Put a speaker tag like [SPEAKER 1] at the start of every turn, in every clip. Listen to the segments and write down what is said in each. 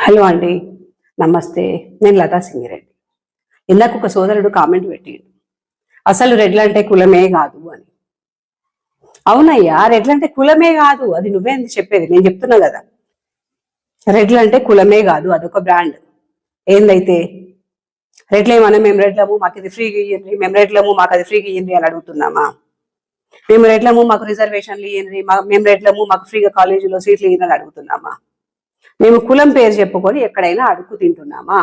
[SPEAKER 1] Hello అండి నమస్తే. నేను లతా సింగిరెడ్డి. ఇందాక ఒక సోదరుడు కామెంట్ పెట్టిండు. అసలు రెడ్లంటే కులమే కాదు అని. అవునయ్యా రెడ్లంటే కులమే కాదు. అది నువ్వేంది చెప్పేది? నేను చెప్తున్నా కదా. రెడ్లంటే కులమే కాదు అదొక బ్రాండ్. ఏందైతే? రెడ్లే మనం మేము రెడ్లము మాకు ఇది ఫ్రీగా ఇయ్యండి. మేము రెడ్లము మాకు అది ఫ్రీగా ఇయ్యండి అని అడుగుతున్నామా? మేము రెడ్లము మాకు రిజర్వేషన్లు ఇయ్యండి. మా- మేము రెడ్లము మాకు ఫ్రీగా కాలేజీలో సీట్లు ఇయ్యండి అని అడుగుతున్నామా? మేము కులం పేరు చెప్పుకొని ఎక్కడైనా అడుగు తింటున్నామా?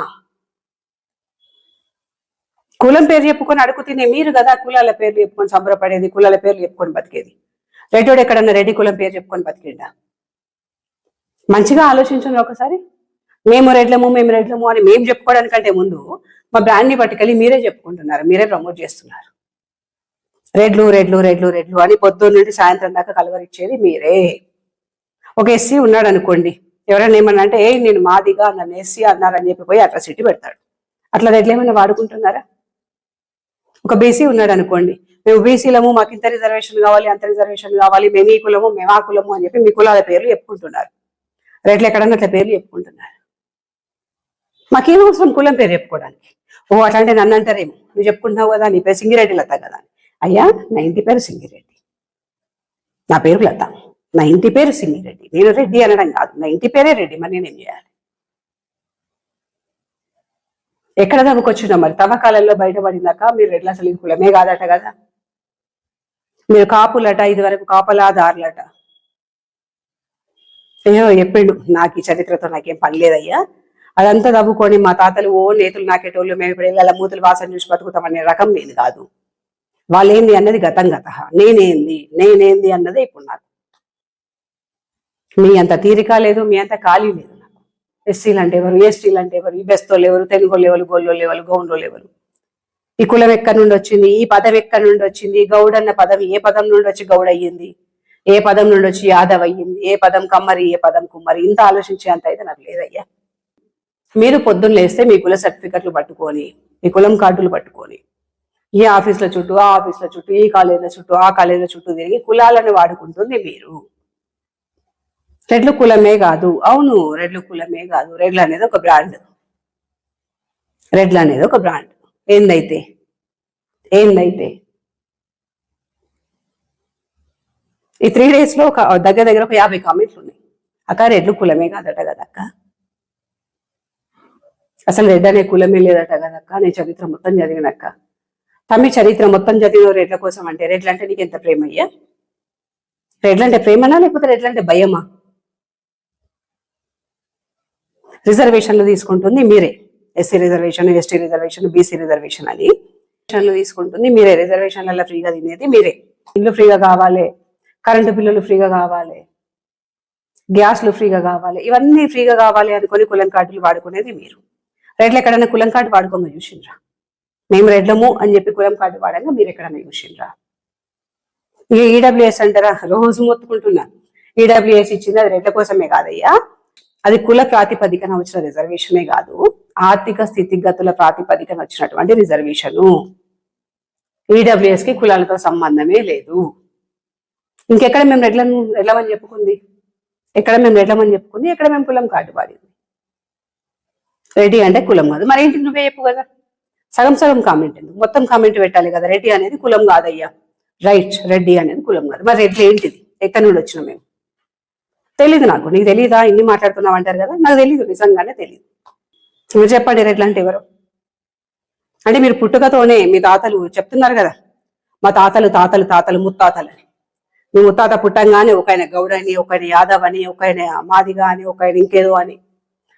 [SPEAKER 1] కులం పేరు చెప్పుకొని అడుగు తినే మీరు కదా కులాల పేర్లు చెప్పుకొని సంబరపడేది కులాల పేర్లు చెప్పుకొని బతికేది. రెడ్డోడు ఎక్కడన్నా రెడ్డి కులం పేరు చెప్పుకొని బతికిండా? మంచిగా ఆలోచించండి ఒకసారి. మేము రెడ్లము మేము రెడ్లము అని మేము చెప్పుకోవడానికంటే ముందు మా బ్రాండ్ని పట్టుకెళ్ళి మీరే చెప్పుకుంటున్నారు మీరే ప్రమోట్ చేస్తున్నారు. రెడ్లు రెడ్లు రెడ్లు రెడ్లు అని పొద్దున్న నుండి సాయంత్రం దాకా కలవరిచ్చేది మీరే. ఒక ఎస్సీ ఉన్నాడు అనుకోండి ఎవరైనా ఏమన్నా అంటే ఏ నేను మాదిగా అన్న నేసి అన్నారని చెప్పి పోయి అట్రాసిటీ పెడతాడు. అట్లా ఎట్లా ఏమైనా వాడుకుంటున్నారా? ఒక బీసీ ఉన్నాడు అనుకోండి మేము బీసీలము మాకు ఇంత రిజర్వేషన్ కావాలి అంత రిజర్వేషన్ కావాలి మేము ఈ కులము మేము ఆ కులము అని చెప్పి మీ కులాల పేర్లు చెప్పుకుంటున్నారు. రేట్లు ఎక్కడన్నా అట్లా పేర్లు చెప్పుకుంటున్నారు. మాకేం అవసరం కులం పేరు చెప్పుకోవడానికి? ఓ అట్లాంటి నన్ను అంటారేమో. నువ్వు చెప్పుకుంటున్నావు కదా నీ పేరు సింగిరెడ్డి లత కదా అని. అయ్యా నా ఇంటి పేరు సింగిరెడ్డి. నా పేరు లత. నా ఇంటి పేరు సింగిరెడ్డి నేను రెడ్డి అనడం కాదు. నా ఇంటి పేరే రెడ్డి. మరి నేనేం చేయాలి? ఎక్కడ దమ్ముకొచ్చినా మరి? తవ్వకాలంలో బయటపడిందాక మీరు రెడ్ల అసలు కులమే కాదట కదా? మీరు కాపులట ఇది వరకు కాపలాదారులట. అయ్యో చెప్పిండు. నాకు ఈ చరిత్రతో నాకేం పని లేదయ్యా. అదంతా తవ్వుకొని మా తాతలు ఓ నేతులు నాకేటోళ్ళు మేము ఇప్పుడు వెళ్ళాల మూతులు వాసన చూసి బతుకుతామనే రకం నేను కాదు. వాళ్ళేంది అన్నది గతం గత. నేనేంది? నేనేంది అన్నదే ఇప్పుడు నాకు. మీ అంత తీరిక లేదు మీ అంత ఖాళీ లేదు నాకు. ఎస్సీలు అంటే ఎవరు ఎస్టీలు అంటే ఎవరు ఈ బెస్తోళ్ళు ఎవరు తెలుగోళ్ళు ఎవరు గోళ్ళు ఎవరు గౌండ్రోళ్ళు ఎవరు. ఈ కులం ఎక్కడి నుండి వచ్చింది ఈ పదం ఎక్కడి నుండి వచ్చింది గౌడ్ అన్న పదం ఏ పదం నుండి వచ్చి గౌడ్ అయ్యింది? ఏ పదం నుండి వచ్చి యాదవ్ అయ్యింది? ఏ పదం కమ్మరి ఏ పదం కుమ్మరి? ఇంత ఆలోచించే అంత అయితే నాకు లేదయ్యా. మీరు పొద్దున్న లేస్తే మీ కుల సర్టిఫికెట్లు పట్టుకొని మీ కులం కార్డులు పట్టుకొని ఈ ఆఫీసుల చుట్టూ ఆ ఆఫీసుల చుట్టూ ఈ కాలేజీల చుట్టూ ఆ కాలేజీల చుట్టూ తిరిగి కులాలను వాడుకుంటుంది మీరు. రెడ్లు కులమే కాదు. అవును రెడ్లు కులమే కాదు. రెడ్లు అనేది ఒక బ్రాండ్ రెడ్లు అనేది ఒక బ్రాండ్ ఏందైతే? ఏందైతే? ఈ త్రీ డేస్లో ఒక దగ్గర దగ్గర ఒక యాభై కామెంట్లు ఉన్నాయి. అక్క రెడ్లు కులమే కాదట కదక్క అసలు రెడ్ అనే కులమే లేదట కదక్క నేను చరిత్ర మొత్తం చదివినక్క తమ్మి చరిత్ర మొత్తం చదివిన రెడ్ల కోసం అంటే రెడ్లంటే నీకు ఎంత ప్రేమ అయ్యా రెడ్లు అంటే ప్రేమనా లేకపోతే రెడ్లంటే భయమా? రిజర్వేషన్లు తీసుకుంటుంది మీరే. SC reservation ST reservation BC reservation అని రిజర్వేషన్లు తీసుకుంటుంది మీరే. రిజర్వేషన్లలో ఫ్రీగా తినేది మీరే. ఇల్లు ఫ్రీగా కావాలి కరెంటు బిల్లులు ఫ్రీగా కావాలి గ్యాస్లు ఫ్రీగా కావాలి ఇవన్నీ ఫ్రీగా కావాలి అనుకొని కులం కార్డులు వాడుకునేది మీరు. రెడ్లు ఎక్కడైనా కులం కార్డు వాడుకోమని చూసిండ్రా? మేము రెడ్లము అని చెప్పి కులం కార్డు వాడంగా మీరు ఎక్కడైనా చూసిండ్రా? ఇక ఈడబ్ల్యూఎస్ అంటారా? రోజు మొత్తుకుంటున్నా. ఈడబ్ల్యూఎస్ ఇచ్చింది అది రెడ్ల కోసమే కాదయ్యా. అది కుల ప్రాతిపదికన వచ్చిన రిజర్వేషనే కాదు ఆర్థిక స్థితిగతుల ప్రాతిపదికన వచ్చినటువంటి రిజర్వేషను. ఈడబ్ల్యూఎస్కి కులాలతో సంబంధమే లేదు. ఇంకెక్కడ మేము రెడ్లను రెడ్లమని చెప్పుకుంది? ఎక్కడ మేము రెడ్లమని చెప్పుకుంది? ఎక్కడ మేము కులం కాటు పాడింది? రెడ్డి అంటే కులం కాదు. మరి ఏంటి నువ్వే చెప్పు కదా. సగం సగం కామెంట్ ఎందుకు? మొత్తం కామెంట్ పెట్టాలి కదా. రెడ్డి అనేది కులం కాదయ్యా. రైట్ రెడ్డి అనేది కులం కాదు. మరి రెడ్డి ఏంటిది? ఎక్కడి నుండి వచ్చినాం మేము? తెలీదు నాకు. నీకు తెలీదా? ఇన్ని మాట్లాడుతున్నావు అంటారు కదా? నాకు తెలియదు నిజంగానే తెలియదు మీరు చెప్పండి రెడ్లు అంటే ఎవరు? అంటే మీరు పుట్టుకతోనే మీ తాతలు చెప్తున్నారు కదా? మా తాతలు తాతలు తాతలు ముత్తాతలు అని. మీ ముత్తాత పుట్టంగానే ఒక ఆయన గౌడ్ అని ఒక ఆయన యాదవ్ అని ఒక ఆయన మాదిగా అని ఒక ఆయన ఇంకేదో అని.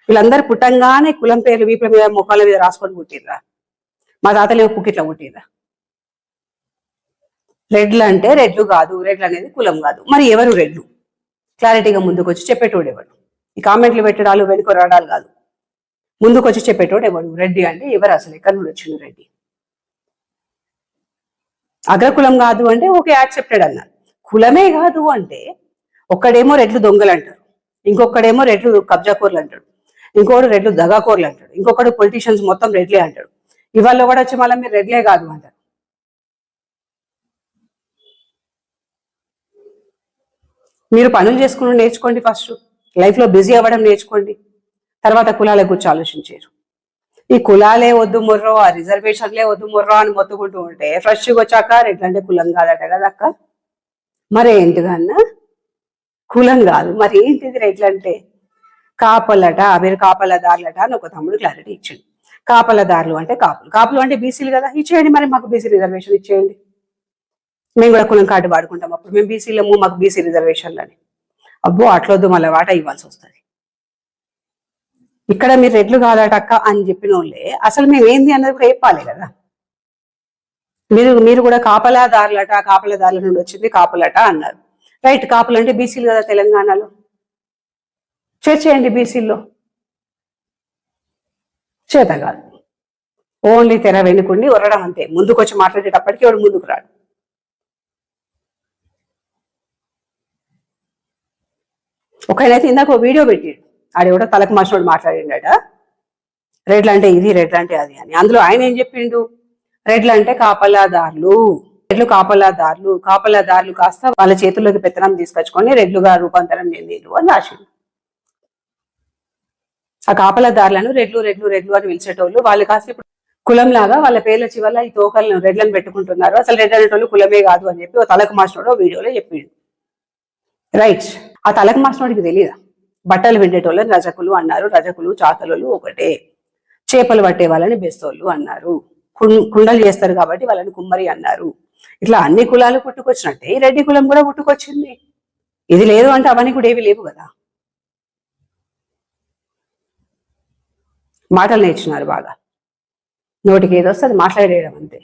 [SPEAKER 1] వీళ్ళందరూ పుట్టంగానే కులం పేర్లు వీపుల మీద ముఖాల మీద రాసుకొని పుట్టిర్రా. మా తాతలేమో పుక్కిట్లా పుట్టిర్రా. రెడ్లు అంటే రెడ్లు కాదు రెడ్లు అనేది కులం కాదు. మరి ఎవరు రెడ్లు? క్లారిటీగా ముందుకు వచ్చి చెప్పేటోడు ఎవడు? ఈ కామెంట్లు పెట్టడాలు వెనుక రాడాలు కాదు. ముందుకు వచ్చి చెప్పేటోడు ఎవడు? రెడ్డి అంటే ఎవరు అసలు? ఎక్కడి నుండి వచ్చిండు రెడ్డి. అగ్రకులం కాదు అంటే ఓకే యాక్సెప్టెడ్ అన్నారు. కులమే కాదు అంటే ఒక్కడేమో రెడ్లు దొంగలు అంటారు. ఇంకొకడేమో రెడ్లు కబ్జాకోర్లు అంటాడు. ఇంకొకడు రెడ్లు దగాకోర్లు అంటాడు. ఇంకొకడు పొలిటీషియన్స్ మొత్తం రెడ్లే అంటాడు. ఇవాళ కూడా వచ్చి మళ్ళీ మీరు రెడ్లే కాదు అంటారు? మీరు పనులు చేసుకుని నేర్చుకోండి ఫస్ట్ లైఫ్లో బిజీ అవ్వడం నేర్చుకోండి. తర్వాత కులాల గురించి ఆలోచించారు. ఈ కులాలే వద్దు ముర్రో ఆ రిజర్వేషన్లే వద్దు ముర్రో అని మొత్తుకుంటూ ఉంటే ఫ్రెష్గా వచ్చాక రెడ్లంటే కులం కాదట కదా అక్క? మరి ఏంటిదన్నా కులం కాదు. మరి ఏంటిది రెడ్లంటే కాపలట మీరు కాపలదారులట అని ఒక తమ్ముడు క్లారిటీ ఇచ్చిండు. కాపలదారులు అంటే కాపులు. కాపులు అంటే బీసీలు కదా? ఇచ్చేయండి మరి మాకు బీసీ రిజర్వేషన్ ఇచ్చేయండి. మేము కూడా కులం కార్డు వాడుకుంటాం. అప్పుడు మేము బీసీలము మాకు బీసీ రిజర్వేషన్లని అబ్బో అట్లొద్దు మళ్ళీ వాటా ఇవ్వాల్సి వస్తుంది. ఇక్కడ మీరు రెడ్లు కాదటక్క అని చెప్పిన వాళ్ళే అసలు మేము ఏంది అన్నది కూడా చెప్పాలి కదా. మీరు మీరు కూడా కాపలాదారులట కాపలాదారుల నుండి వచ్చింది కాపులట అన్నారు. రైట్ కాపులు అంటే బీసీలు కదా తెలంగాణలో? చేర్చేయండి బీసీల్లో చేత కాదు. ఓన్లీ తెర వెనుకుండి ఉరడం అంతే. ముందుకు వచ్చి మాట్లాడేటప్పటికి వాడు ముందుకు రాడు? ఒకళ్ళైతే ఇందాక ఒక వీడియో పెట్టాడు. ఆడెవడో తలకు మాసినోడు మాట్లాడిండట. రెడ్లు అంటే ఇది రెడ్లు అంటే అది అని. అందులో ఆయన ఏం చెప్పిండు? రెడ్లు అంటే కాపలాదారులు. రెడ్లు కాపలాదారులు. కాపలాదారులు కాస్త వాళ్ళ చేతుల్లోకి పెత్తనం తీసుకొచ్చుకొని రెడ్లుగా రూపాంతరం చెందిండు అని రాసిండు. ఆ కాపలాదారులను రెడ్లు రెడ్లు రెడ్లు అని పిలిచేటోళ్ళు వాళ్ళు కాస్త ఇప్పుడు కులం లాగా వాళ్ళ పేర్ల చివరి ఈ తోకలను రెడ్లను పెట్టుకుంటున్నారు. అసలు రెడ్ అనేటోళ్ళు కులమే కాదు అని చెప్పి తలకు మాసినోడు వీడియోలో చెప్పిండు. రైట్ ఆ తలకు మాసినోడికి తెలియదా బట్టలు విండేటోళ్ళని రజకులు అన్నారు. రజకులు చాకలు ఒకటే. చేపలు పట్టే వాళ్ళని బెస్తోళ్ళు అన్నారు. కుండలు చేస్తారు కాబట్టి వాళ్ళని కుమ్మరి అన్నారు. ఇట్లా అన్ని కులాలు పుట్టుకొచ్చినట్టే ఈ రెడ్డి కులం కూడా పుట్టుకొచ్చింది. ఇది లేదు అంటే అవన్నీ కూడా ఏవి లేవు కదా. మాటలు నేర్చున్నారు బాగా. నోటికి ఏదో వస్తుంది మాట్లాడేయడం అంతే.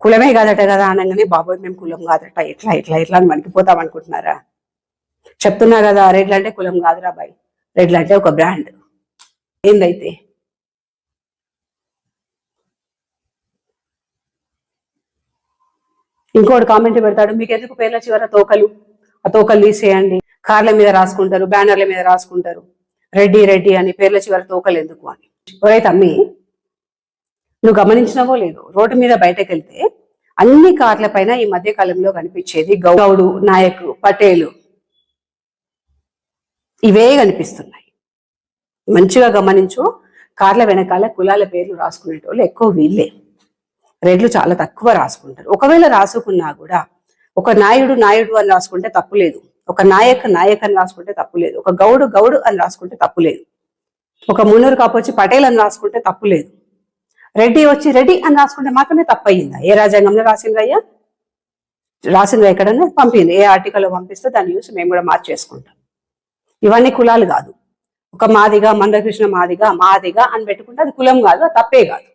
[SPEAKER 1] కులమే కాదట కదా అనగానే బాబోయ్ మేము కులం కాదట. ఇట్లా ఇట్లా ఇట్లా అని వణికిపోతాం అనుకుంటున్నారా? చెప్తున్నా కదా రెడ్లు అంటే కులం కాదురా బాయ్. రెడ్లు అంటే ఒక బ్రాండ్. ఏందైతే? ఇంకోటి కామెంట్ పెడతాడు మీకు ఎందుకు పేర్ల చివర తోకలు? ఆ తోకలు తీసేయండి. కార్ల మీద రాసుకుంటారు బ్యానర్ల మీద రాసుకుంటారు. రెడ్డి రెడ్డి అని పేర్ల చివర తోకలు ఎందుకు అని. ఎవరైతే అమ్మి నువ్వు గమనించినవో లేదు రోడ్డు మీద బయటకు వెళ్తే అన్ని కార్ల పైన ఈ మధ్య కాలంలో కనిపించేది గౌడు నాయక్ పటేలు ఇవే కనిపిస్తున్నాయి. మంచిగా గమనించు కార్ల వెనకాల కులాల పేర్లు రాసుకునేటోళ్ళు ఎక్కువ వీళ్ళే. రెడ్లు చాలా తక్కువ రాసుకుంటారు. ఒకవేళ రాసుకున్నా కూడా ఒక నాయుడు నాయుడు అని రాసుకుంటే తప్పులేదు ఒక నాయక నాయక్ అని రాసుకుంటే తప్పులేదు ఒక గౌడు గౌడు అని రాసుకుంటే తప్పులేదు ఒక మున్నూరు కాపొచ్చి పటేల్ అని రాసుకుంటే తప్పులేదు రెడ్డి వచ్చి రెడ్డి అని రాసుకుంటే మాత్రమే తప్పయిందా? ఏ రాజ్యాంగంలో రాసిందయ్యా రాసిందా ఎక్కడన్నా? పంపింది. ఏ ఆర్టికల్లో పంపిస్తే దాన్ని చూసి మేము కూడా మార్చేసుకుంటాం. ఇవన్నీ కులాలు కాదు. ఒక మాదిగా మందకృష్ణ మాదిగా మాదిగా అని పెట్టుకుంటే అది కులం కాదు తప్పే కాదు.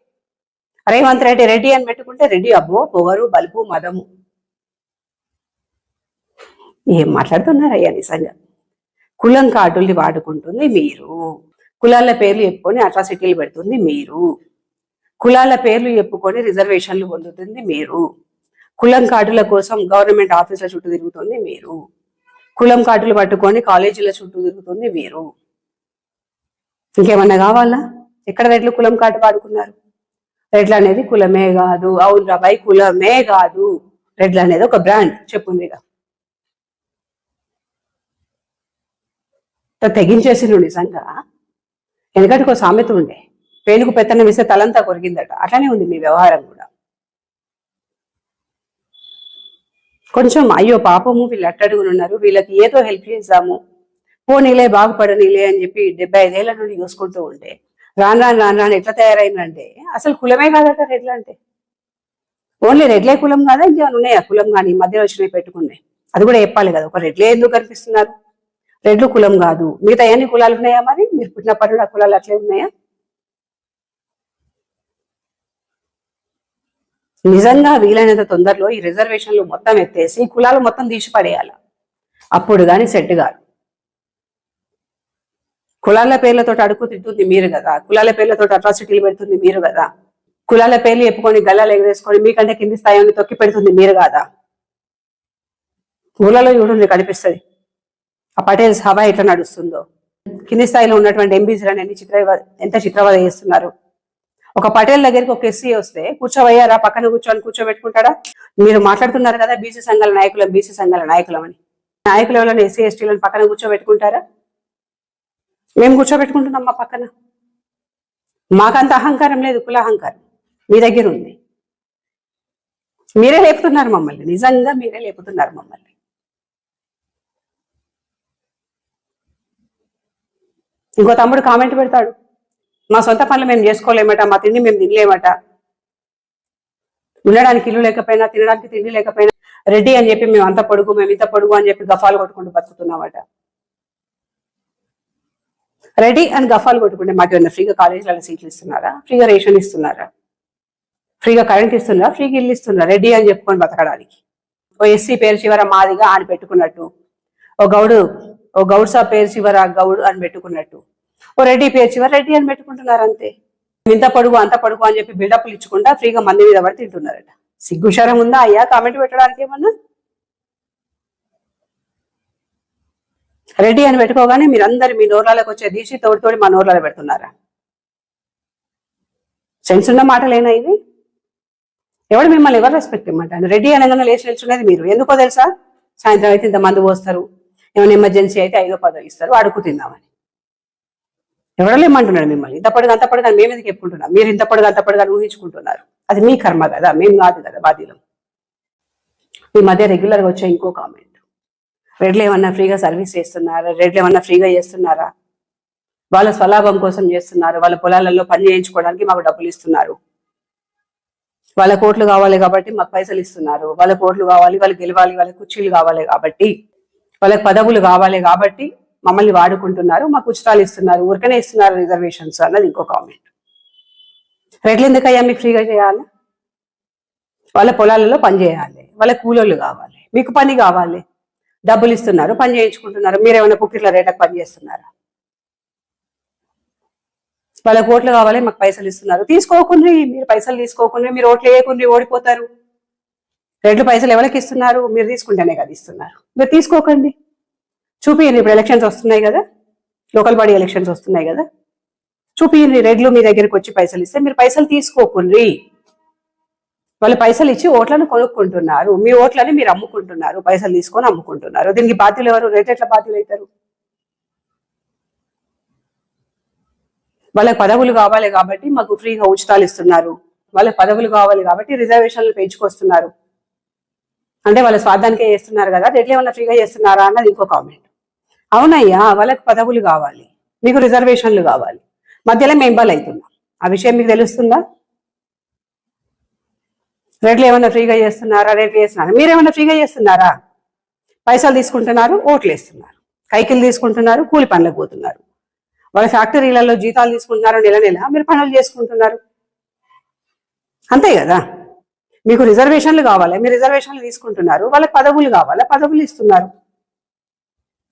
[SPEAKER 1] రేవంత్ రెడ్డి రెడ్డి అని పెట్టుకుంటే రెడ్డి అబ్బో పొగరు బలుపు మదము. ఏం మాట్లాడుతున్నారయ్యా నిజంగా? కులం కాటుల్ని వాడుకుంటుంది మీరు. కులాల పేర్లు చెప్పుకొని అట్రాసిటీలు పెడుతుంది మీరు. కులాల పేర్లు చెప్పుకొని రిజర్వేషన్లు పొందుతుంది మీరు. కులం కార్డుల కోసం గవర్నమెంట్ ఆఫీసుల చుట్టూ తిరుగుతుంది మీరు. కులం కాటులు పట్టుకొని కాలేజీల చుట్టూ తిరుగుతుంది మీరు ఇంకేమన్నా కావాలా? ఎక్కడ రెట్లు కులం కాటు పాడుకున్నారు? రెడ్లు అనేది కులమే కాదు. అవును రాబాయి కులమే కాదు. రెడ్లు అనేది ఒక బ్రాండ్. చెప్పుందిగా ఇక తెగించేసిండు నిజంగా. ఎందుకంటే ఒక సామెత ఉండే. పేనుకు పెత్తనం వేస్తే తలంతా కొరిగిందట. అట్లానే ఉంది మీ వ్యవహారం కూడా. కొంచెం అయ్యో పాపము వీళ్ళు అట్టడుగునున్నారు వీళ్ళకి ఏదో హెల్ప్ చేద్దాము. పోనీలే బాగుపడనీలే అని చెప్పి డెబ్బై ఐదేళ్ళ నుండి చూసుకుంటూ ఉంటే రాను రాను రాను రాను ఎట్లా తయారైందంటే అసలు కులమే కాదట రెడ్లు అంటే. ఓన్లీ రెడ్లే కులం కాదా? ఇంకేమైనా ఉన్నాయా? కులం కానీ ఈ మధ్య వచ్చినవి పెట్టుకున్నాయి. అది కూడా చెప్పాలి కదా ఒక రెడ్లే ఎందుకు కనిపిస్తున్నారు? రెడ్లు కులం కాదు. మిగతా ఎన్ని కులాలు ఉన్నాయా మరి? మీరు పుట్టినప్పటి నుండి ఆ కులాలు అట్లే ఉన్నాయా? నిజంగా వీలైనంత తొందరలో ఈ రిజర్వేషన్లు మొత్తం ఎత్తేసి కులాలు మొత్తం తీసిపడేయాలి అప్పుడు కానీ సెట్ కాదు. కులాల పేర్లతో అడుగు తింటుంది మీరు కదా. కులాల పేర్లతో అట్రాసిటీలు పెడుతుంది మీరు కదా. కులాల పేర్లు చెప్పుకొని గల్లాలు ఎగరేసుకొని మీకంటే కింది స్థాయిని తొక్కి పెడుతుంది మీరు కదా. ఊళ్ళలో చూడండి కనిపిస్తుంది. ఆ పటేల్స్ హవా ఎట్లా నడుస్తుందో. కింది స్థాయిలో ఉన్నటువంటి ఎంబీసీలను ఎన్ని చిత్ర ఎంత చిత్రవద చేస్తున్నారు? ఒక పటేల్ దగ్గరికి ఒక ఎస్సీ వస్తే కూర్చోవయ్యారా? పక్కన కూర్చొని కూర్చోబెట్టుకుంటాడా? మీరు మాట్లాడుతున్నారు కదా బీసీ సంఘాల నాయకులం బీసీ సంఘాల నాయకులం అని. నాయకులు ఎవరైనా ఎస్సీ ఎస్టీలను పక్కన కూర్చోబెట్టుకుంటారా? మేము కూర్చోబెట్టుకుంటున్నాం మా పక్కన. మాకంత అహంకారం లేదు కుల అహంకారం. మీ దగ్గర ఉంది. మీరే లేపుతున్నారు మమ్మల్ని. నిజంగా మీరే లేపుతున్నారు మమ్మల్ని. ఇంకో తమ్ముడు కామెంట్ పెడతాడు. మా సొంత పనులు మేము చేసుకోలేమట మా తిండి మేము తినలేమట. ఉండడానికి ఇల్లు లేకపోయినా తినడానికి తిండి లేకపోయినా రెడ్డి అని చెప్పి మేము అంత పొడుగు మేము ఇంత పొడుగు అని చెప్పి గఫాలు కొట్టుకుంటూ బతుకుతున్నామట. రెడీ అని గఫాలు కొట్టుకుంటే మాకు ఏమన్నా ఫ్రీగా కాలేజీలలో సీట్లు ఇస్తున్నారా? ఫ్రీగా రేషన్ ఇస్తున్నారా? ఫ్రీగా కరెంట్ ఇస్తున్నారా? ఫ్రీగా ఇల్లు ఇస్తున్నారా? రెడీ అని చెప్పుకొని బతకడానికి. ఓ ఎస్సీ పేరు చివర మాదిగా అని పెట్టుకున్నట్టు. ఓ గౌడు ఓ గౌడ్ సాబ్ పేరు చివర గౌడు అని పెట్టుకున్నట్టు. ఓ రెడ్డి పేరు రెడ్డి అని పెట్టుకుంటున్నారు అంతే. ఇంత పొడుగు అంత పొడుగు అని చెప్పి బిల్డప్లు ఇచ్చుకుంటా ఫ్రీగా మంది మీద పడి తింటున్నారట. సిగ్గుషరం ఉందా అయ్యా? కామెంట్ పెట్టడానికి ఏమన్నా? రెడ్డి అని పెట్టుకోగానే మీరందరు మీ నోర్లకు వచ్చే తీసి తోడి తోడి మా నోర్లలో పెడుతున్నారా? సెన్స్ ఉన్న మాటలేనా ఇవి? ఎవడు మిమ్మల్ని ఎవరు రెస్పెక్ట్ ఇమ్మంటాను రెడీ అనగానే లేచి నిల్చున్నది మీరు. ఎందుకో తెలుసా? సాయంత్రం అయితే ఇంత మందు పోస్తారు. ఏమైనా ఎమర్జెన్సీ అయితే ఐదో పదో ఇస్తారు. అడుగు తిందామని. ఎవడలేమంటున్నాడు మిమ్మల్ని. ఇంత పడుగా అంత పడుగా మేము ఎందుకు చెప్పుకుంటున్నాం? మీరు ఇంత పడుగా అంత పడుగా ఊహించుకుంటున్నారు. అది మీ కర్మ కదా మేము కాదు కదా బాధ్యులం ఈ మధ్య రెగ్యులర్గా వచ్చే ఇంకో కామెంట్. రెడ్లు ఏమన్నా ఫ్రీగా సర్వీస్ చేస్తున్నారా? రెడ్లు ఏమన్నా ఫ్రీగా చేస్తున్నారా? వాళ్ళ స్వలాభం కోసం చేస్తున్నారు. వాళ్ళ పొలాలలో పని చేయించుకోవడానికి మాకు డబ్బులు ఇస్తున్నారు. వాళ్ళ కోట్లు కావాలి కాబట్టి మాకు పైసలు ఇస్తున్నారు. వాళ్ళ కోట్లు కావాలి వాళ్ళు గెలవాలి వాళ్ళ కుర్చీలు కావాలి కాబట్టి వాళ్ళకి పదవులు కావాలి కాబట్టి మమ్మల్ని వాడుకుంటున్నారు మాకు ఉచితాలు ఇస్తున్నారు ఊరికనే ఇస్తున్నారు రిజర్వేషన్స్ అన్నది ఇంకో కామెంట్. రేట్లు ఎందుకయ్యా మీకు ఫ్రీగా చేయాలి? వాళ్ళ పొలాలలో పని చేయాలి వాళ్ళ కూలోళ్ళు కావాలి మీకు పని కావాలి డబ్బులు ఇస్తున్నారు పని చేయించుకుంటున్నారు మీరు ఏమైనా పుక్కిట్ల రేటకు పని చేస్తున్నారా? వాళ్ళ ఓట్లు కావాలి మాకు పైసలు ఇస్తున్నారు. తీసుకోకుండా మీరు పైసలు తీసుకోకుండా మీరు ఓట్లు వేయకుండా ఓడిపోతారు. రెండు పైసలు ఎవరికి ఇస్తున్నారు? మీరు తీసుకుంటేనే కదా ఇస్తున్నారు. మీరు తీసుకోకండి. చూపియండి ఇప్పుడు ఎలక్షన్స్ వస్తున్నాయి కదా. లోకల్ బాడీ ఎలక్షన్స్ వస్తున్నాయి కదా. చూపియండి రెడ్లు మీ దగ్గరికి వచ్చి పైసలు ఇస్తే మీరు పైసలు తీసుకోకుండ్రి వాళ్ళు పైసలు ఇచ్చి ఓట్లను కొనుక్కుంటున్నారు. మీ ఓట్లని మీరు అమ్ముకుంటున్నారు. పైసలు తీసుకొని అమ్ముకుంటున్నారు. దీనికి బాధ్యులు ఎవరు? రేట్ ఎట్లా బాధ్యులు అవుతారు? వాళ్ళకి పదవులు కావాలి కాబట్టి మాకు ఫ్రీగా ఉచితాలు ఇస్తున్నారు. వాళ్ళకి పదవులు కావాలి కాబట్టి రిజర్వేషన్లు పెంచుకొస్తున్నారు. అంటే వాళ్ళ స్వార్థానికే చేస్తున్నారు కదా. రేట్లు ఏమన్నా ఫ్రీగా చేస్తున్నారా అన్నది ఇంకో కామెంట్ అవునయ్యా వాళ్ళకి పదవులు కావాలి. మీకు రిజర్వేషన్లు కావాలి. మధ్యలో మేము ఇబ్బంది అవుతున్నాం. ఆ విషయం మీకు తెలుస్తుందా? రేట్లు ఏమన్నా ఫ్రీగా చేస్తున్నారా? రేట్లు చేస్తున్నారా? మీరేమన్నా ఫ్రీగా చేస్తున్నారా? పైసలు తీసుకుంటున్నారు ఓట్లు వేస్తున్నారు. కైకిలు తీసుకుంటున్నారు కూలి పనులకు పోతున్నారు. వాళ్ళ ఫ్యాక్టరీలలో జీతాలు తీసుకుంటున్నారు నెల నెల. మీరు పనులు చేసుకుంటున్నారు. అంతే కదా? మీకు రిజర్వేషన్లు కావాలి. మీరు రిజర్వేషన్లు తీసుకుంటున్నారు. వాళ్ళకి పదవులు కావాలి. పదవులు ఇస్తున్నారు.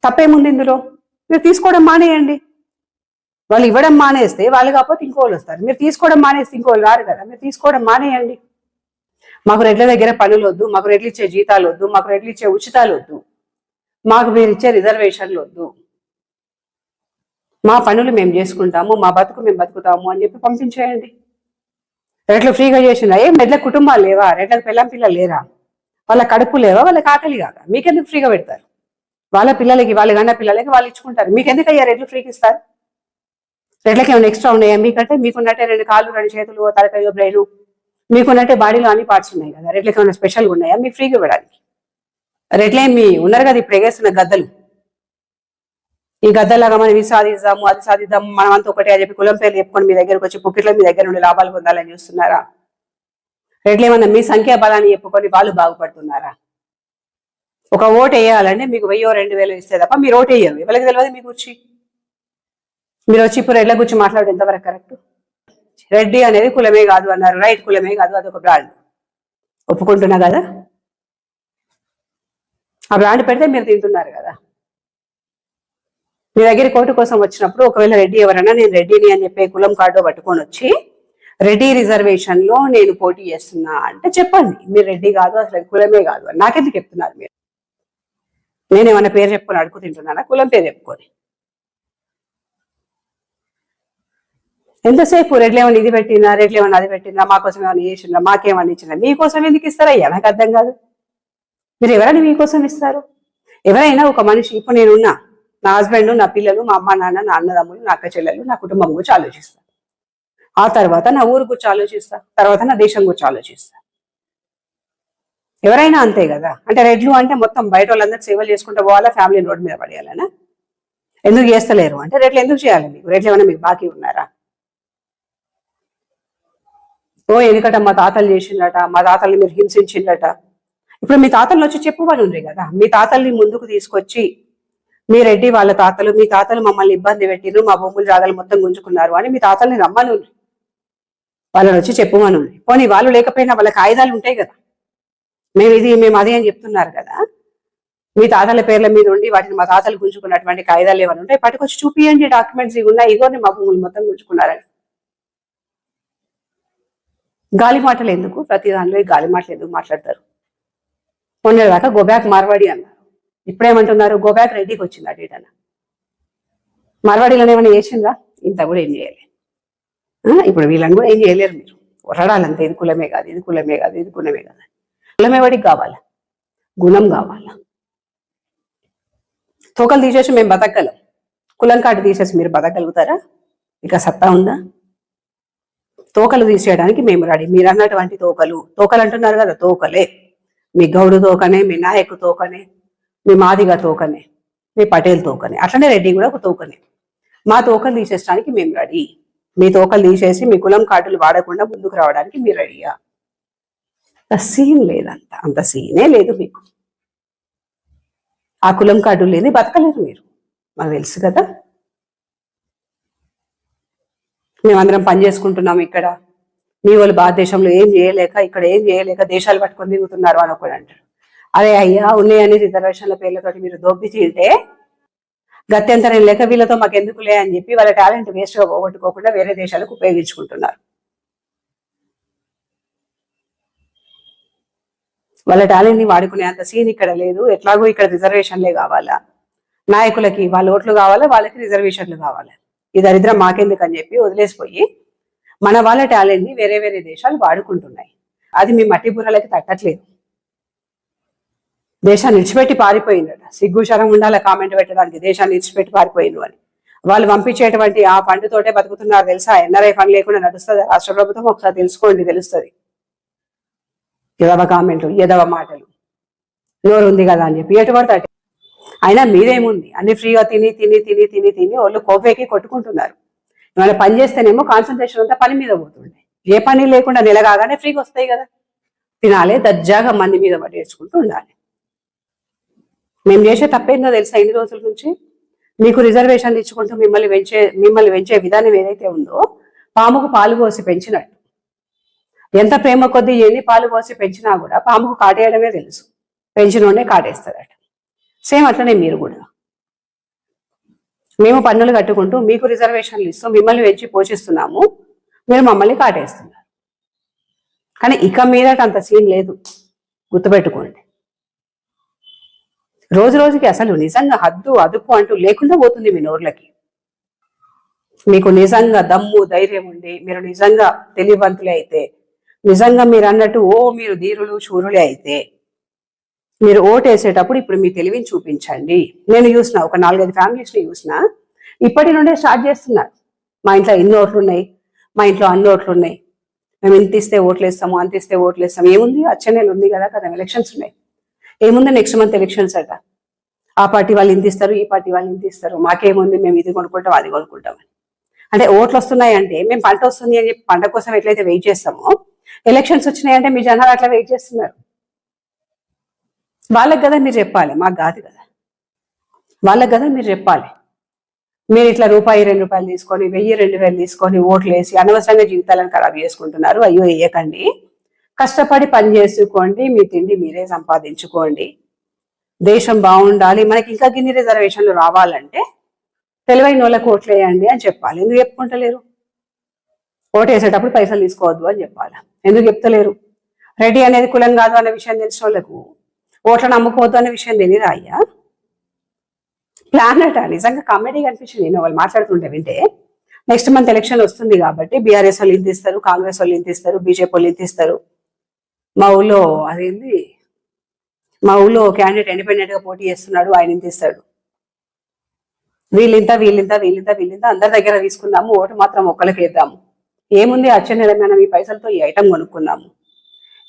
[SPEAKER 1] తప్పేముంది ఇందులో? మీరు తీసుకోవడం మానేయండి. వాళ్ళు ఇవ్వడం మానేస్తే వాళ్ళు కాకపోతే ఇంకోళ్ళు వస్తారు. మీరు తీసుకోవడం మానేస్తే ఇంకోళ్ళు రారు కదా. మీరు తీసుకోవడం మానేయండి. మాకు రెడ్ల దగ్గర పనులు వద్దు మాకు రెడ్లు ఇచ్చే జీతాలు వద్దు మాకు రెడ్లు ఇచ్చే ఉచితాలు వద్దు మాకు మీరు ఇచ్చే రిజర్వేషన్లు వద్దు. మా పనులు మేము చేసుకుంటాము మా బతుకు మేము బతుకుతాము అని చెప్పి పంపించేయండి. రెట్లు ఫ్రీగా చేసిన ఏం రెడ్ల కుటుంబాలు లేవా? రెడ్లకు పిల్లం పిల్లలు లేరా? వాళ్ళ కడుపు లేవా? వాళ్ళకి ఆకలి కాదా? మీకెందుకు ఫ్రీగా పెడతారు? వాళ్ళ పిల్లలకి వాళ్ళ గండ పిల్లలకి వాళ్ళు ఇచ్చుకుంటారు. మీకు అయ్యా రెడ్లు ఫ్రీకి ఇస్తారు? రెడ్లకి ఏమైనా ఎక్స్ట్రా ఉన్నాయా? మీకంటే మీకున్నట్టే రెండు కాళ్ళు రెండు చేతులు ఓ తలకాయ బ్రెయిన్ మీకున్నట్టే బాడీలో అన్ని పార్ట్స్ ఉన్నాయి కదా. రెడ్లకి ఏమైనా స్పెషల్గా ఉన్నాయా? మీకు ఫ్రీగా ఇవ్వడానికి. రెడ్లే మీ ఉన్నారు కదా ఇప్పుడు ఎగేస్తున్న గద్దలు. ఈ గద్దలాగా మనం ఇది సాధిద్దాము అది సాధిద్దాము మనం అంతా ఒకటే అని చెప్పి కులం పేర్లు చెప్పుకొని మీ దగ్గరకు వచ్చి పుక్కిట్లో మీ దగ్గర నుండి లాభాలు పొందాలని చూస్తున్నారా? రెడ్లు మీ సంఖ్యా బలాన్ని చెప్పుకొని వాళ్ళు బాగుపడుతున్నారా? ఒక ఓటు వేయాలంటే మీకు వెయ్యో రెండు వేలు ఇస్తే తప్ప మీరు ఓటు వేయరు. ఎవరికి తెలియదు మీకు వచ్చి మీరు వచ్చి ఇప్పుడు రెడ్ల గురించి మాట్లాడడం ఎంతవరకు కరెక్ట్? రెడ్డి అనేది కులమే కాదు అన్నారు. రైట్ కులమే కాదు అదొక బ్రాండ్. ఒప్పుకుంటున్నా కదా? ఆ బ్రాండ్ పెడితే మీరు తింటున్నారు కదా? మీ దగ్గర కోర్టు కోసం వచ్చినప్పుడు ఒకవేళ రెడ్డి ఎవరైనా నేను రెడ్డిని అని చెప్పే కులం కార్డు పట్టుకొని వచ్చి రెడ్డి రిజర్వేషన్లో నేను పోటీ చేస్తున్నా అంటే చెప్పండి. మీరు రెడ్డి కాదు అసలు కులమే కాదు అని. నాకెందుకు చెప్తున్నారు మీరు? నేను ఏమైనా పేరు చెప్పుకొని అడుగు తింటున్నానా? కులం పేరు చెప్పుకొని. ఎంతసేపు రెడ్లు ఇది పెట్టిందా రెడ్లు అది పెట్టిందా మా కోసం ఏమైనా చేసిందా మాకేమని ఇచ్చిందా మీకోసం ఎందుకు ఇస్తారా? నాకు అర్థం కాదు. మీరు ఎవరైనా మీకోసం ఇస్తారు? ఎవరైనా ఒక మనిషి ఇప్పుడు నేనున్నా నా హస్బెండ్ నా పిల్లలు మా అమ్మ నాన్న నా అన్నదమ్ములు నా అక్క చెల్లెలు నా కుటుంబం గురించి ఆలోచిస్తా. ఆ తర్వాత నా ఊరు గురించి ఆలోచిస్తా. తర్వాత నా దేశం గురించి ఆలోచిస్తా. ఎవరైనా అంతే కదా? అంటే రెడ్లు అంటే మొత్తం బయట వాళ్ళందరూ సేవలు చేసుకుంటూ పోవాలా ఫ్యామిలీ రోడ్ మీద పడేయాలనా? ఎందుకు చేస్తలేరు? అంటే రెడ్లు ఎందుకు చేయాలి మీకు? రెడ్లు ఏమైనా మీకు బాకీ ఉన్నారా? ఓ ఎందుకట మా తాతలు చేసిండట మా తాతల్ని మీరు హింసించిండట ఇప్పుడు మీ తాతల్ని వచ్చి చెప్పుమని ఉంది కదా? మీ తాతల్ని ముందుకు తీసుకొచ్చి మీ రెడ్డి వాళ్ళ తాతలు మీ తాతలు మమ్మల్ని ఇబ్బంది పెట్టిరు మా భూములు జాగాలు మొత్తం గుంజుకున్నారు అని మీ తాతల్ని రమ్మను వాళ్ళని వచ్చి చెప్పుమను పోనీ వాళ్ళు లేకపోయినా వాళ్ళ కాగితాలు ఉంటాయి కదా? మేము ఇది మేము అది అని చెప్తున్నారు కదా. మీ తాతల పేర్ల మీద ఉండి వాటిని మా తాతలు గుంజుకున్నటువంటి కాయిదాలు ఏమైనా ఉంటాయి పట్టుకొచ్చి చూపియండి డాక్యుమెంట్స్ ఇవి ఉన్నాయి ఇగోని మా భూములు మొత్తం గుంజుకున్నారని. గాలి మాటలు ఎందుకు? ప్రతి దానిలో గాలి మాటలు ఎందుకు మాట్లాడతారు? మొన్నటిదాకా గోబ్యాక్ మార్వాడి అన్నారు. ఇప్పుడేమంటున్నారు? గోబ్యాక్ రెడ్డికి వచ్చింది అటు ఇటన మార్వాడీలో ఏమైనా చేసిందా ఇంత కూడా ఏం చేయాలి. ఆ, ఇప్పుడు వీళ్ళని కూడా ఏం చేయలేరు మీరు. ఒరడాలంతే ఇది కులమే కాదు ఇది కులమే కాదు ఇది కులమే కాదు కులం ఎవడికి కావాలా? గుణం కావాలా? తోకలు తీసేసి మేము బతకగలం. కులం కాటు తీసేసి మీరు బతకగలుగుతారా? ఇక సత్తా ఉందా? తోకలు తీసేయడానికి మేము రెడీ. మీరు అన్నటువంటి తోకలు తోకలు అంటున్నారు కదా తోకలే. మీ గౌడు తోకనే మీ నాయకు తోకనే మీ మాదిగ తోకనే మీ పటేల్ తోకనే. అట్లనే రెడ్డి కూడా ఒక తోకనే. మా తోకలు తీసేసడానికి మేము రెడీ. మీ తోకలు తీసేసి మీ కులం కాటులు వాడకుండా ముందుకు రావడానికి మీరు రెడీయా? సీన్ లేదంత అంత సీనే లేదు మీకు. ఆ కులం కార్డు లేని బతకలేరు మీరు. మాకు తెలుసు కదా. మేమందరం పని చేసుకుంటున్నాం ఇక్కడ. మీ వాళ్ళు భారతదేశంలో ఏం చేయలేక ఇక్కడ ఏం చేయలేక దేశాలు పట్టుకొని తిరుగుతున్నారు అని ఒకడు అంటారు అరే అయ్యా ఉన్నాయని రిజర్వేషన్ల పేర్లతోటి మీరు దొబ్బి తింటే గత్యంతరం లేక వీళ్ళతో మాకు ఎందుకులే అని చెప్పి వాళ్ళ టాలెంట్ వేస్ట్గా పోగొట్టుకోకుండా వేరే దేశాలకు ఉపయోగించుకుంటున్నారు. వాళ్ళ టాలెంట్ని వాడుకునే అంత సీన్ ఇక్కడ లేదు. ఎట్లాగో ఇక్కడ రిజర్వేషన్లే కావాలా? నాయకులకి వాళ్ళ ఓట్లు కావాలా? వాళ్ళకి రిజర్వేషన్లు కావాలా? ఈ దరిద్రం మాకెందుకు అని చెప్పి వదిలేసిపోయి మన వాళ్ళ టాలెంట్ని వేరే వేరే దేశాలు వాడుకుంటున్నాయి. అది మీ మట్టి బుర్రలకి తట్టట్లేదు. దేశాన్ని విడిచిపెట్టి పారిపోయిందట సిగ్గు శరం ఉండాల కామెంట్ పెట్టడానికి? దేశాన్ని విడిచిపెట్టి పారిపోయిండు అని. వాళ్ళు పంపించేటువంటి ఆ ఫండ్ బతుకుతున్నారు తెలుసా? ఎన్ఆర్ఐ ఫండ్ లేకుండా నడుస్తుంది? రాష్ట్ర ప్రభుత్వం ఒకసారి తెలుసుకోండి తెలుస్తుంది. ఎదవ కామెంట్లు ఎదవ మాటలు. నోరు ఉంది కదా అని చెప్పి. ఎటు పడితే అయినా మీదేముంది? అన్ని ఫ్రీగా తిని తిని తిని తిని తిని వాళ్ళు కోపేకి కొట్టుకుంటున్నారు. ఏమైనా పని చేస్తేనేమో కాన్సన్ట్రేషన్ అంతా పని మీద పోతుండే. ఏ పని లేకుండా నిలగాగానే ఫ్రీగా వస్తాయి కదా. తినాలి దర్జాగా మంది మీద పట్టేసుకుంటూ ఉండాలి. మేము చేసే తప్పేందో తెలుసా ఇన్ని రోజుల నుంచి? మీకు రిజర్వేషన్లు ఇచ్చుకుంటూ మిమ్మల్ని పెంచే మిమ్మల్ని పెంచే విధానం ఏదైతే ఉందో పాముకు పాలు పోసి పెంచినట్టు. ఎంత ప్రేమ కొద్దీ ఎన్ని పాలు పోసి పెంచినా కూడా పాముకు కాటేయడమే తెలుసు. పెంచినోడే కాటేస్తారట. సేమ్ అట్లనే మీరు కూడా. మేము పన్నులు కట్టుకుంటూ మీకు రిజర్వేషన్లు ఇస్తూ మిమ్మల్ని పెంచి పోషిస్తున్నాము. మీరు మమ్మల్ని కాటేస్తున్నారు. కానీ ఇక మీదట అంత సీన్ లేదు. గుర్తుపెట్టుకోండి. రోజు రోజుకి అసలు నిజంగా హద్దు అదుపు అంటూ లేకుండా పోతుంది మీ నోర్లకి. మీకు నిజంగా దమ్ము ధైర్యం ఉండి మీరు నిజంగా తెలివివంతులే అయితే నిజంగా మీరు అన్నట్టు ఓ మీరు ధీరులు శూరులే అయితే మీరు ఓటేసేటప్పుడు ఇప్పుడు మీ తెలివిని చూపించండి. నేను చూసిన ఒక నాలుగైదు ఫ్యామిలీస్ని చూసిన ఇప్పటి నుండే స్టార్ట్ చేస్తున్నారు. మా ఇంట్లో ఇన్ని ఓట్లు ఉన్నాయి మా ఇంట్లో అన్ని ఓట్లు ఉన్నాయి మేము ఇంత ఇస్తే ఓట్లు వేస్తాము అంత ఇస్తే ఓట్లు వేస్తాము ఏముంది? వచ్చే నెల ఉంది కదా కదా ఎలక్షన్స్ ఉన్నాయి. ఏముంది నెక్స్ట్ మంత్ ఎలక్షన్స్ అట? ఆ పార్టీ వాళ్ళు ఇంత ఇస్తారు ఈ పార్టీ వాళ్ళు ఇంత ఇస్తారు. మాకేముంది? మేము ఇది కొనుక్కుంటాం అది కొనుక్కుంటాం అంటే ఓట్లు వస్తున్నాయి అంటే మేము పంట వస్తుంది అని చెప్పి పంట కోసం ఎట్లయితే వెయిట్ చేస్తామో ఎలక్షన్స్ వచ్చినాయంటే మీ జనాలు అట్లా వెయిట్ చేస్తున్నారు. వాళ్ళకి కదా మీరు చెప్పాలి మాకు కాదు కదా. వాళ్ళకి కదా మీరు చెప్పాలి. మీరు ఇట్లా రూపాయి రెండు రూపాయలు తీసుకొని వెయ్యి రెండు వేలు తీసుకొని ఓట్లు వేసి అనవసరంగా జీవితాలను ఖరాబ్ చేసుకుంటున్నారు. అయ్యో వేయకండి. కష్టపడి పని చేసుకోండి మీ తిండి మీరే సంపాదించుకోండి. దేశం బాగుండాలి. మనకి ఇంకా గిన్ని రిజర్వేషన్లు రావాలంటే తెలివైన వాళ్ళకి ఓట్లు వేయండి అని చెప్పాలి. ఎందుకు చెప్పుకుంటలేరు? ఓటు వేసేటప్పుడు పైసలు తీసుకోవద్దు అని చెప్పాలి. ఎందుకు చెప్తలేరు? రెడ్డి అనేది కులం కాదు అనే విషయం తెలిసిన వాళ్ళకు ఓట్లను అమ్ముకోవద్దు అనే విషయం తెలియదా అయ్యా? ప్లాన్ నిజంగా కామెడీ కనిపించింది. నేను వాళ్ళు మాట్లాడుతుంటే వింటే నెక్స్ట్ మంత్ ఎలక్షన్ వస్తుంది కాబట్టి బీఆర్ఎస్ వాళ్ళు ఇంత ఇస్తారు కాంగ్రెస్ వాళ్ళు ఇంత ఇస్తారు బీజేపీ వాళ్ళు ఇంత ఇస్తారు మా ఊళ్ళో అదేంది? మా ఊళ్ళో క్యాండిడేట్ ఇండిపెండెంట్గా పోటీ చేస్తున్నాడు ఆయన ఇంత ఇస్తాడు వీళ్ళింత వీళ్ళింత వీళ్ళింత వీళ్ళింత అందరి దగ్గర తీసుకున్నాము ఓటు మాత్రం ఒక్కరికి వేద్దాము ఏముంది అచ్చనే మనం ఈ పైసలతో ఈ ఐటమ్ కొనుక్కుందాము?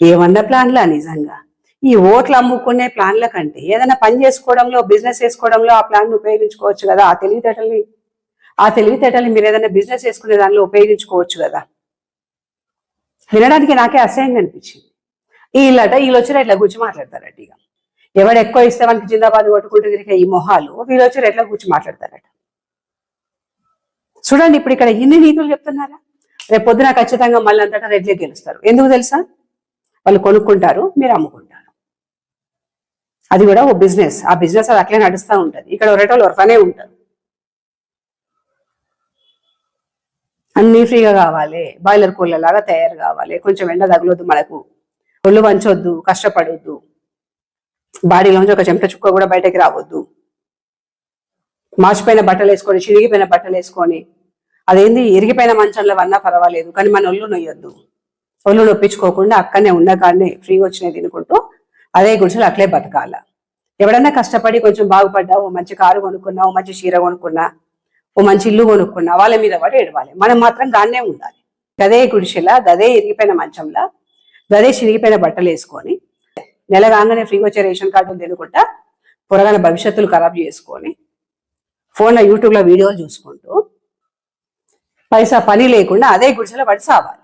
[SPEAKER 1] ఏమన్న ప్లాన్లా నిజంగా? ఈ ఓట్లు అమ్ముకునే ప్లాన్ల కంటే ఏదైనా పని చేసుకోవడంలో బిజినెస్ చేసుకోవడంలో ఆ ప్లాన్ ఉపయోగించుకోవచ్చు కదా ఆ తెలివితేటల్ని? ఆ తెలివితేటల్ని మీరు ఏదైనా బిజినెస్ చేసుకునే దానిలో ఉపయోగించుకోవచ్చు కదా? వినడానికి నాకే అసహ్యంగా అనిపించింది. వీళ్ళట వీళ్ళు వచ్చిన ఇట్లా కూర్చి మాట్లాడతారట ఇక. ఎవడు ఎక్కువ ఇస్తే మనకి జిందాబాద్ కొట్టుకుంటూ తిరిగే ఈ మొహాలు వీళ్ళు వచ్చి ఎట్లా కూర్చు మాట్లాడతారట. చూడండి ఇప్పుడు ఇక్కడ ఇన్ని నీతులు చెప్తున్నారా? రేపు పొద్దున ఖచ్చితంగా మళ్ళీ అంతటా రెడ్లే గెలుస్తారు. ఎందుకు తెలుసా? వాళ్ళు కొనుక్కుంటారు మీరు అమ్ముకుంటారు. అది కూడా ఓ బిజినెస్. ఆ బిజినెస్ అది అట్లే నడుస్తూ ఉంటుంది. ఇక్కడ ఒరేటోళ్ళు ఒరకనే ఉంటారు. అన్నీ ఫ్రీగా కావాలి. బాయిలర్ కోళ్ళలాగా తయారు కావాలి. కొంచెం ఎండ తగలొద్దు మనకు. ఒళ్ళు వంచొద్దు కష్టపడొద్దు. బాడీలోంచి ఒక చెంట చుక్క కూడా బయటకి రావద్దు. మార్చిపోయిన బట్టలు వేసుకొని చిరిగిపోయిన బట్టలు వేసుకొని అదేంది? ఇరిగిపోయిన మంచంలో అన్నా పర్వాలేదు కానీ మన ఒళ్ళు నొయ్యొద్దు. ఒళ్ళు నొప్పించుకోకుండా అక్కడనే ఉన్న ఫ్రీగా వచ్చినాయి తినుకుంటూ అదే గుడిసెలు అట్లే బతకాల. ఎవడన్నా కష్టపడి కొంచెం బాగుపడ్డావు ఓ మంచి కారు కొనుక్కున్నావు మంచి చీర కొనుక్కున్నా ఓ మంచి ఇల్లు కొనుక్కున్నా వాళ్ళ మీద పడి ఏడవాలి. మనం మాత్రం దాన్నే ఉండాలి. గదే గుడిసెలా గదే ఇరిగిపోయిన మంచంలా గదే చిరిగిపోయిన బట్టలు వేసుకొని నెల కాగానే ఫ్రీగా వచ్చే రేషన్ కార్డులు తినుకుంటా పొరగానే భవిష్యత్తులు ఖరాబ్ చేసుకొని ఫోన్లో యూట్యూబ్లో వీడియోలు చూసుకుంటూ పైసా పని లేకుండా అదే గుడిసెలో పడి సావాలి.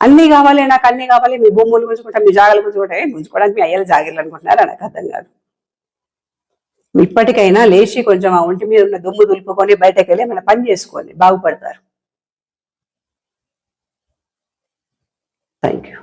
[SPEAKER 1] అన్ని కావాలి నాకు అన్ని కావాలి మీ బొమ్మలు గుంజుకుంటా మీ జాగాలు గుంజుకుంటా గుంజుకోవడానికి మీ అయ్యలు జాగిర్లు అనుకుంటున్నారు? నాకు అర్థం కాదు. ఇప్పటికైనా లేచి కొంచెం ఆ ఒంటి మీద ఉన్న దుమ్ము దులుపుకొని బయటకు వెళ్ళి మన పని చేసుకోండి. బాగుపడతారు. Thank you